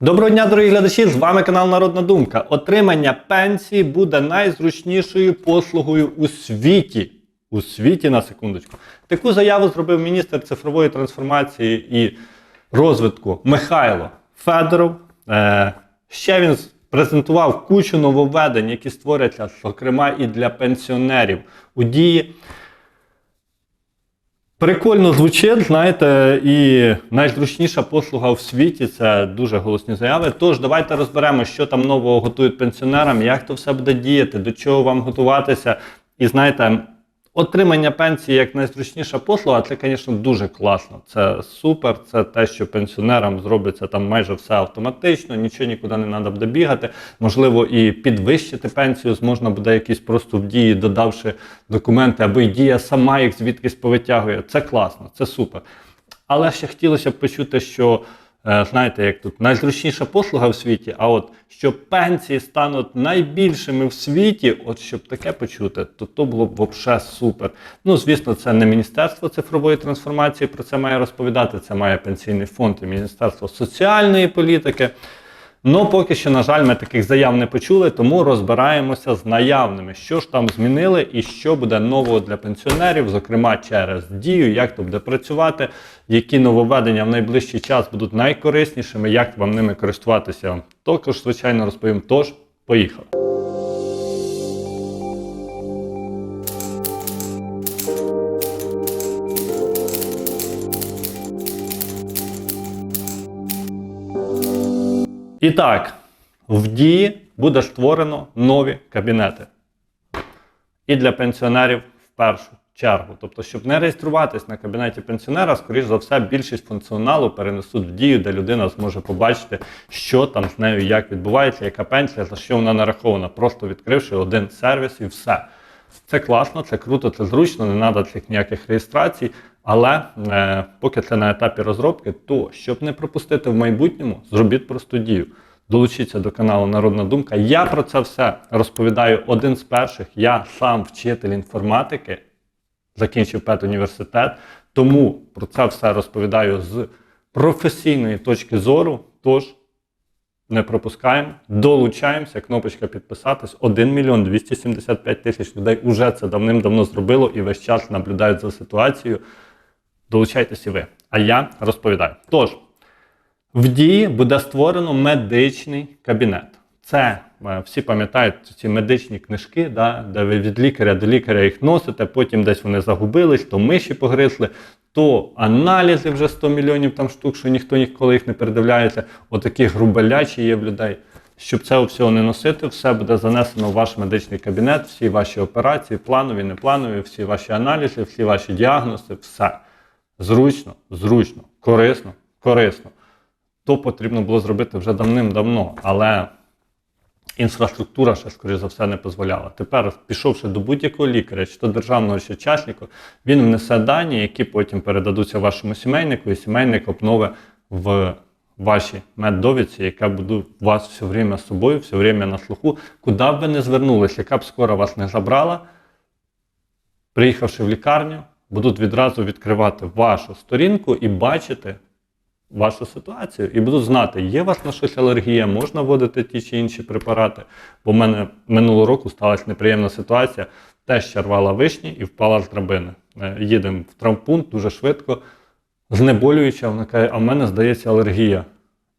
Доброго дня, дорогі глядачі! З вами канал Народна Думка. Отримання пенсії буде найзручнішою послугою у світі. У світі на секундочку. Таку заяву зробив міністр цифрової трансформації і розвитку Михайло Федоров. Е, ще він презентував кучу нововведень, які створяться, зокрема, і для пенсіонерів у дії. Прикольно звучить, знаєте, і найзручніша послуга в світі це дуже голосні заяви. Тож давайте розберемо, що там нового готують пенсіонерам, як то все буде діяти, до чого вам готуватися. І знаєте, отримання пенсії як найзручніша послуга, це, звісно, дуже класно. Це супер, це те, що пенсіонерам зробиться там майже все автоматично, нічого нікуди не треба буде бігати. Можливо, і підвищити пенсію зможна буде якісь просто в дії, додавши документи, або й дія сама їх звідкись повитягує. Це класно, це супер. Але ще хотілося б почути, що знаєте, як тут найзручніша послуга в світі, а от що пенсії стануть найбільшими в світі, от щоб таке почути, то то було б взагалі супер. Ну, звісно, це не Міністерство цифрової трансформації про це має розповідати, це має пенсійний фонд і Міністерство соціальної політики. Ну, поки що, на жаль, ми таких заяв не почули, тому розбираємося з наявними, що ж там змінили і що буде нового для пенсіонерів, зокрема через дію, як то буде працювати, які нововведення в найближчий час будуть найкориснішими, як вам ними користуватися. Також, звичайно, розповім. Тож, поїхали. І так, в дії буде створено нові кабінети. І для пенсіонерів в першу чергу. Тобто, щоб не реєструватись на кабінеті пенсіонера, скоріш за все, більшість функціоналу перенесуть в дію, де людина зможе побачити, що там з нею, як відбувається, яка пенсія, за що вона нарахована, просто відкривши один сервіс і все. Це класно, це круто, це зручно, не треба цих ніяких реєстрацій. Але е, поки це на етапі розробки, то щоб не пропустити в майбутньому, зробіть просту дію. Долучіться до каналу Народна Думка. Я про це все розповідаю один з перших. Я сам вчитель інформатики, закінчив педуніверситет, тому про це все розповідаю з професійної точки зору. Тож не пропускаємо, долучаємося, кнопочка підписатись. 1 мільйон 275 тисяч людей вже це давним-давно зробило і весь час наблюдають за ситуацією. Долучайтесь і ви. А я розповідаю. Тож, в дії буде створено медичний кабінет. Це е, всі пам'ятають ці медичні книжки, да, де ви від лікаря до лікаря їх носите, потім десь вони загубились, то миші погризли, то аналізи вже 100 мільйонів там штук, що ніхто ніколи їх не передивляється. Отакі грубелячі є в людей. Щоб цього всього не носити, все буде занесено в ваш медичний кабінет, всі ваші операції, планові, непланові, всі ваші аналізи, всі ваші діагнози, все. Зручно, зручно, корисно, корисно. То потрібно було зробити вже давним-давно, але інфраструктура ще, скоріш за все, не дозволяла. Тепер, пішовши до будь-якого лікаря, чи то державного, чи частника, він внесе дані, які потім передадуться вашому сімейнику, і сімейник обновить в вашій меддовідці, яка буде у вас все время з собою, все время на слуху, куди б ви не звернулися, яка б скоро вас не забрала, приїхавши в лікарню, будуть відразу відкривати вашу сторінку і бачити вашу ситуацію. І будуть знати, є у вас на щось алергія, можна вводити ті чи інші препарати. Бо в мене минулого року сталася неприємна ситуація. Теж рвала вишні і впала з драбини. Е, Їдемо в травмпункт дуже швидко, знеболююча, вона каже, а в мене здається алергія.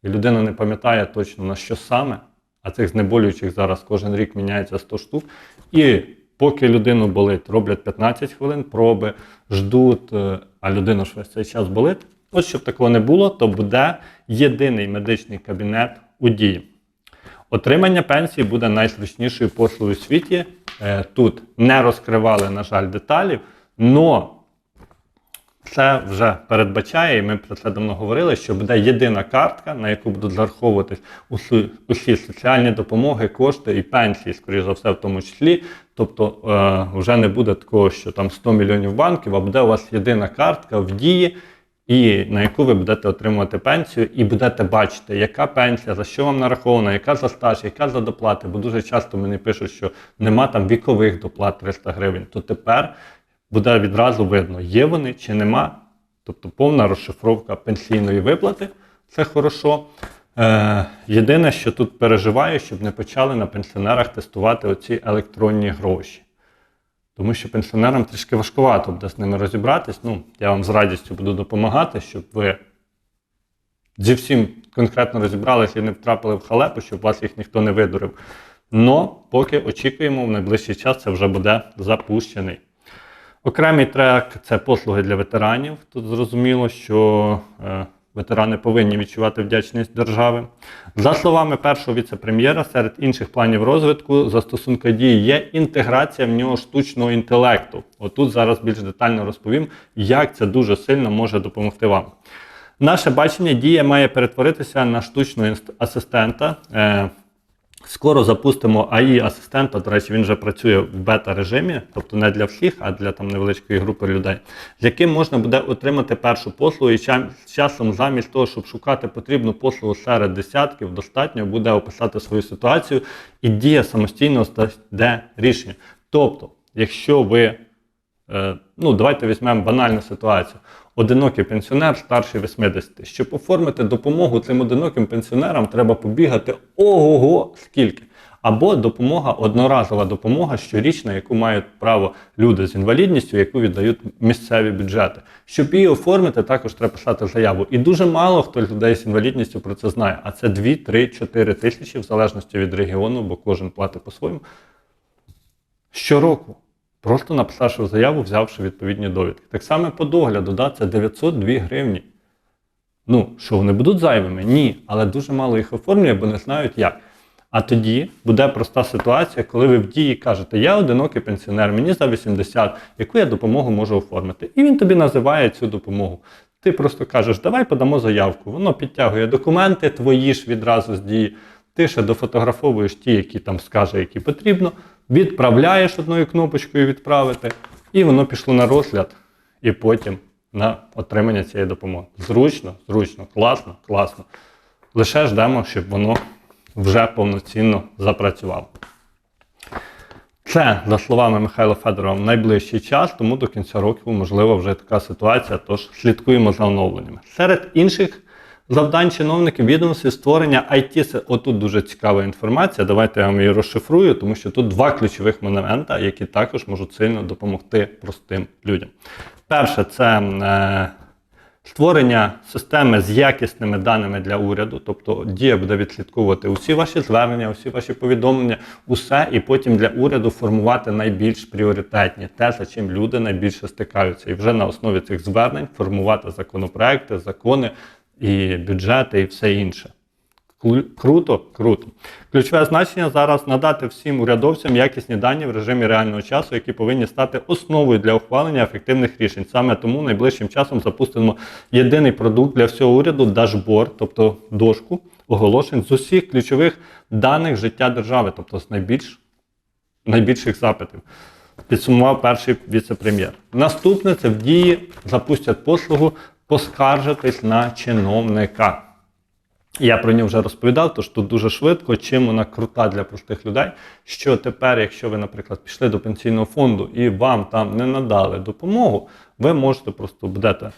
І людина не пам'ятає точно на що саме, а цих знеболюючих зараз кожен рік міняється 100 штук. І поки людину болить, роблять 15 хвилин проби, ждуть, е, а людина ж весь цей час болить. От щоб такого не було, то буде єдиний медичний кабінет у дії. Отримання пенсії буде найзручнішою послугою у світі. Е, Тут не розкривали, на жаль, деталів, але це вже передбачає, і ми про це давно говорили, що буде єдина картка, на яку будуть зараховуватись усі, усі соціальні допомоги, кошти і пенсії, скоріш за все, в тому числі. Тобто е, вже не буде такого, що там 100 мільйонів банків, а буде у вас єдина картка в дії, і на яку ви будете отримувати пенсію, і будете бачити, яка пенсія, за що вам нарахована, яка за стаж, яка за доплати. Бо дуже часто мені пишуть, що нема там вікових доплат 300 гривень. То тепер буде відразу видно, є вони чи нема. Тобто повна розшифровка пенсійної виплати це хорошо. Е, єдине, що тут переживаю, щоб не почали на пенсіонерах тестувати оці електронні гроші. Тому що пенсіонерам трішки важкувато буде з ними розібратись. Ну, я вам з радістю буду допомагати, щоб ви зі всім конкретно розібралися і не втрапили в халепу, щоб вас їх ніхто не видурив. Но поки очікуємо, в найближчий час це вже буде запущений. Окремий трек це послуги для ветеранів. Тут зрозуміло, що е, ветерани повинні відчувати вдячність держави. За словами першого віце-прем'єра, серед інших планів розвитку застосунка дії є інтеграція в нього штучного інтелекту. Отут зараз більш детально розповім, як це дуже сильно може допомогти вам. Наше бачення дія має перетворитися на штучного асистента. Скоро запустимо AI-асистента. До речі, він вже працює в бета-режимі, тобто не для всіх, а для там невеличкої групи людей, з яким можна буде отримати першу послугу. І з часом, замість того, щоб шукати потрібну послугу серед десятків, достатньо буде описати свою ситуацію, і дія самостійно знайде рішення. Тобто, якщо ви Е, ну, давайте візьмемо банальну ситуацію. Одинокий пенсіонер старший 80. Щоб оформити допомогу цим одиноким пенсіонерам, треба побігати ого-го скільки. Або допомога, одноразова допомога щорічна, яку мають право люди з інвалідністю, яку віддають місцеві бюджети. Щоб її оформити, також треба писати заяву. І дуже мало хто людей з інвалідністю про це знає. А це 2, 3, 4 тисячі, в залежності від регіону, бо кожен платить по-своєму. Щороку. Просто написавши заяву, взявши відповідні довідки. Так само по догляду, да, це 902 гривні. Ну, що вони будуть зайвими? Ні, але дуже мало їх оформлює, бо не знають як. А тоді буде проста ситуація, коли ви в дії кажете, я одинокий пенсіонер, мені за 80, яку я допомогу можу оформити. І він тобі називає цю допомогу. Ти просто кажеш, давай подамо заявку. Воно підтягує документи твої ж відразу з дії. Ти ще дофотографовуєш ті, які там скаже, які потрібно, відправляєш одною кнопочкою відправити, і воно пішло на розгляд, і потім на отримання цієї допомоги. Зручно, зручно, класно, класно. Лише ждемо, щоб воно вже повноцінно запрацювало. Це, за словами Михайла Федорова, найближчий час, тому до кінця року можливо вже така ситуація, тож слідкуємо за оновленнями. Серед інших завдань чиновників відомості створення IT. Отут дуже цікава інформація. Давайте я вам її розшифрую, тому що тут два ключових момента, які також можуть сильно допомогти простим людям. Перше, це е, створення системи з якісними даними для уряду, тобто дія буде відслідковувати усі ваші звернення, усі ваші повідомлення, усе, і потім для уряду формувати найбільш пріоритетні, те, за чим люди найбільше стикаються. І вже на основі цих звернень формувати законопроекти, закони і бюджети, і все інше. Круто, круто. Ключове значення зараз надати всім урядовцям якісні дані в режимі реального часу, які повинні стати основою для ухвалення ефективних рішень. Саме тому найближчим часом запустимо єдиний продукт для всього уряду дашборд, тобто дошку оголошень з усіх ключових даних життя держави, тобто з найбільш найбільших запитів. Підсумував перший віце-прем'єр. Наступне це в дії запустять послугу поскаржитись на чиновника. Я про нього вже розповідав, тож тут дуже швидко, чим вона крута для простих людей. Що тепер, якщо ви, наприклад, пішли до пенсійного фонду і вам там не надали допомогу, ви можете просто будете,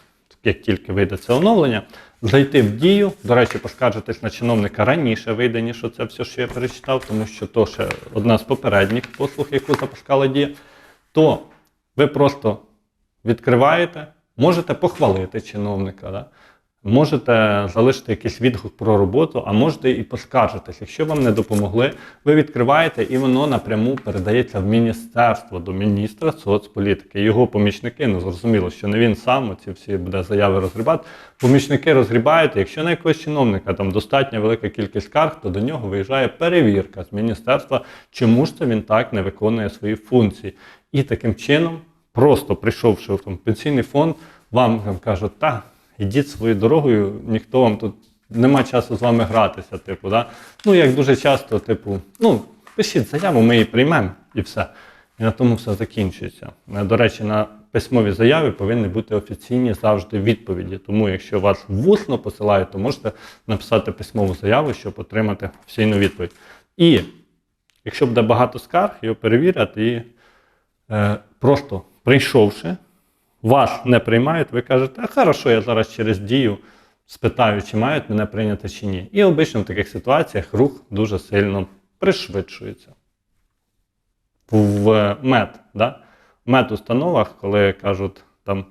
як тільки вийде це оновлення, зайти в дію. До речі, поскаржитись на чиновника раніше вийде, ніж це все, що я перечитав, тому що то ще одна з попередніх послуг, яку запускала дія. То ви просто відкриваєте, можете похвалити чиновника. Да? Можете залишити якийсь відгук про роботу, а можете і поскаржитись. Якщо вам не допомогли, ви відкриваєте і воно напряму передається в міністерство до міністра соцполітики. Його помічники, ну зрозуміло, що не він сам ці всі буде заяви розгрібати. Помічники розгрібають. Якщо на якогось чиновника там достатньо велика кількість скарг, то до нього виїжджає перевірка з міністерства, чому ж це він так не виконує свої функції. І таким чином, просто прийшовши в там, пенсійний фонд, вам там кажуть, та ідіть своєю дорогою, ніхто вам тут нема часу з вами гратися. Типу, да? Ну, як дуже часто, типу, ну, пишіть заяву, ми її приймемо і все. І на тому все закінчується. Е, До речі, на письмові заяви повинні бути офіційні завжди відповіді. Тому, якщо вас вусно посилають, то можете написати письмову заяву, щоб отримати офіційну відповідь. І якщо буде багато скарг, його перевірять і е, просто прийшовши, вас не приймають, ви кажете, а хорошо, я зараз через дію спитаю, чи мають мене прийняти чи ні. І обично в таких ситуаціях рух дуже сильно пришвидшується. В мед, да? в мед-установах, коли кажуть, там,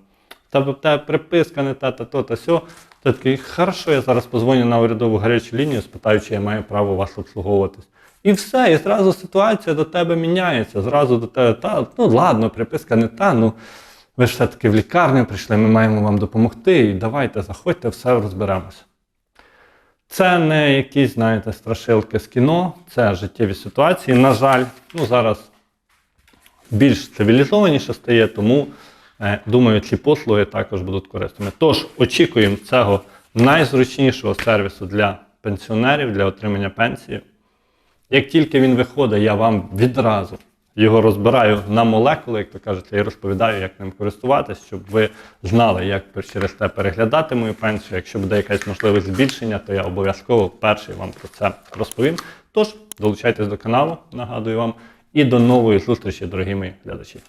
«В тебе, в тебе приписка не та, та, то, та сьо, то такий, хорошо, я зараз позвоню на урядову гарячу лінію, спитаю, чи я маю право вас обслуговуватись. І все, і зразу ситуація до тебе міняється. Зразу до тебе, та, ну ладно, приписка не та, ну ви ж все-таки в лікарню прийшли, ми маємо вам допомогти, і давайте, заходьте, все розберемося. Це не якісь, знаєте, страшилки з кіно, це життєві ситуації. На жаль, ну зараз більш цивілізованіше стає, тому е, думаю, ці послуги також будуть корисними. Тож очікуємо цього найзручнішого сервісу для пенсіонерів для отримання пенсії. Як тільки він виходить, я вам відразу його розбираю на молекули, як то кажуть, і розповідаю, як ним користуватись, щоб ви знали, як через те переглядати мою пенсію. Якщо буде якась можливість збільшення, то я обов'язково перший вам про це розповім. Тож долучайтесь до каналу, нагадую вам, і до нової зустрічі, дорогі мої глядачі.